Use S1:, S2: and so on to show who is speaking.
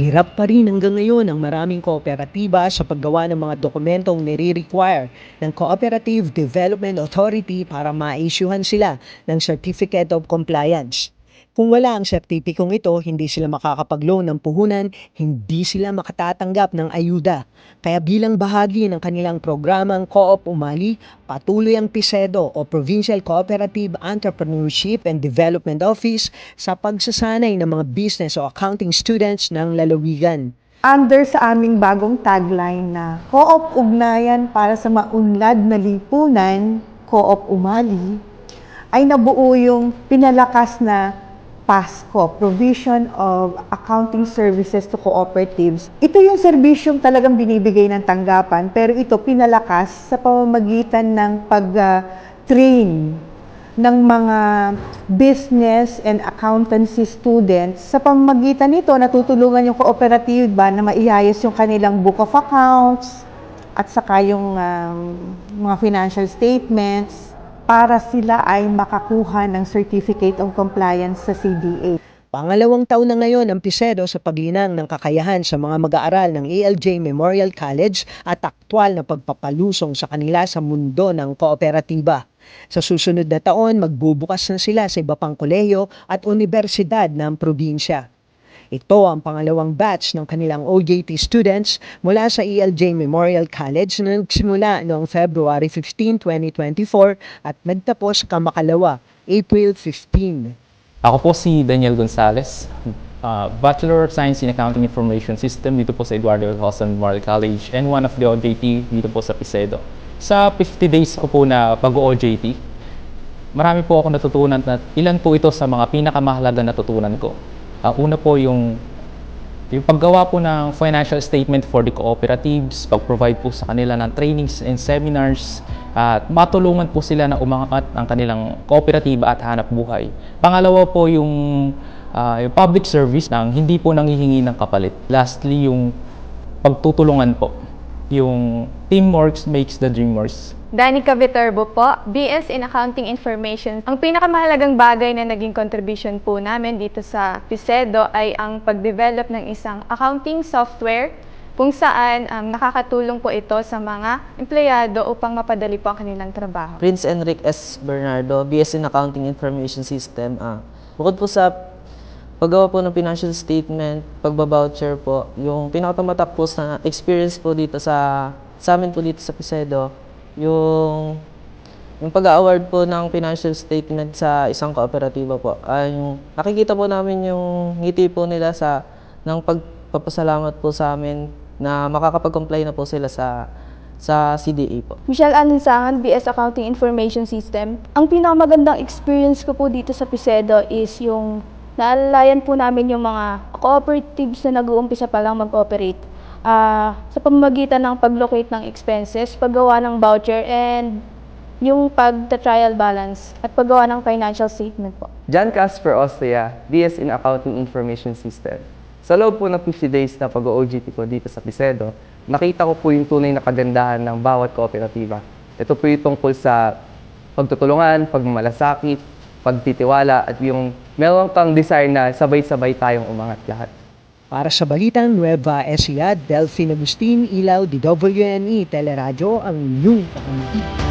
S1: Hirap pa rin hanggang ngayon ang maraming kooperatiba sa paggawa ng mga dokumentong nire-require ng Cooperative Development Authority para ma-issuehan sila ng Certificate of Compliance. Kung wala ang sertipikong ito, hindi sila makakapag-loan ng puhunan, hindi sila makatatanggap ng ayuda. Kaya bilang bahagi ng kanilang programang Co-op Umali, patuloy ang PISEDO o Provincial Cooperative Entrepreneurship and Development Office sa pagsasanay ng mga business o accounting students ng lalawigan.
S2: under sa aming bagong tagline na Co-op Ugnayan para sa Maunlad na Lipunan, Co-op Umali, ay nabuo yung pinalakas na PASCO, Provision of Accounting Services to Cooperatives. Ito yung serbisyong talagang binibigay ng tanggapan, pero ito pinalakas sa pamamagitan ng pag-train ng mga business and accountancy students. Sa pamamagitan nito, natutulungan yung kooperatiba na maiayos yung kanilang book of accounts at saka yung um, mga financial statements para sila ay makakuha ng Certificate of Compliance sa CDA.
S1: Pangalawang taon na ngayon ang PISEDO sa paglinang ng kakayahan sa mga mag-aaral ng ALJ Memorial College at aktwal na pagpapalusong sa kanila sa mundo ng kooperatiba. Sa susunod na taon, magbubukas na sila sa iba pang kolehiyo at universidad ng probinsya. Ito ang pangalawang batch ng kanilang OJT students mula sa ELJ Memorial College na nagsimula noong February 15, 2024 at nagtapos kamakalawa, April 15.
S3: Ako po si Daniel Gonzalez, uh, Bachelor of Science in Accounting Information System dito po sa Eduardo Alcosa Memorial College and one of the OJT dito po sa Pisedo. Sa 50 days ko po na pag-OJT, marami po ako natutunan at ilan po ito sa mga pinakamahalaga na natutunan ko. Uh, una po yung yung paggawa po ng financial statement for the cooperatives, pag-provide po sa kanila ng trainings and seminars, at matulungan po sila na umangat ang kanilang kooperatiba at hanap buhay. Pangalawa po yung, ah, yung public service nang hindi po nanghihingi ng kapalit. Lastly, yung pagtutulungan po. Yung teamwork makes the dream works.
S4: Danica Viterbo po, BS in Accounting Information. Ang pinakamahalagang bagay na naging contribution po namin dito sa PISEDO ay ang pag-develop ng isang accounting software kung saan um, nakakatulong po ito sa mga empleyado upang mapadali po ang kanilang trabaho.
S5: Prince Enric S. Bernardo, BS in Accounting Information System. Ah, bukod po sa paggawa po ng financial statement, pagbaboucher po, yung pinakatamatak po sa experience po dito sa, sa amin po dito sa Pisedo, yung yung pag-award po ng financial statement sa isang kooperatiba po, ay yung nakikita po namin yung ngiti po nila sa ng pagpapasalamat po sa amin na makakapag-comply na po sila sa sa CDA po.
S6: Michelle Alinsangan, BS Accounting Information System. Ang pinakamagandang experience ko po dito sa Pisedo is yung naalalayan po namin yung mga cooperatives na nag-uumpisa pa lang mag-operate. Ah, sa pamamagitan ng pag-locate ng expenses, paggawa ng voucher, and yung pag-trial balance at paggawa ng financial statement po.
S7: John Casper Austria, DS in Accounting Information System. Sa loob po ng 50 days na pag-OGT ko dito sa Pisedo, nakita ko po yung tunay na kagandahan ng bawat kooperatiba. Ito po yung tungkol sa pagtutulungan, pagmamalasakit, pagtitiwala, at yung meron kang desire na sabay-sabay tayong umangat lahat.
S1: Para sa Balitang Nueva Ecija, Delphine Agustin, Ilaw, DWNE, Teleradyo, ang inyong kakampi.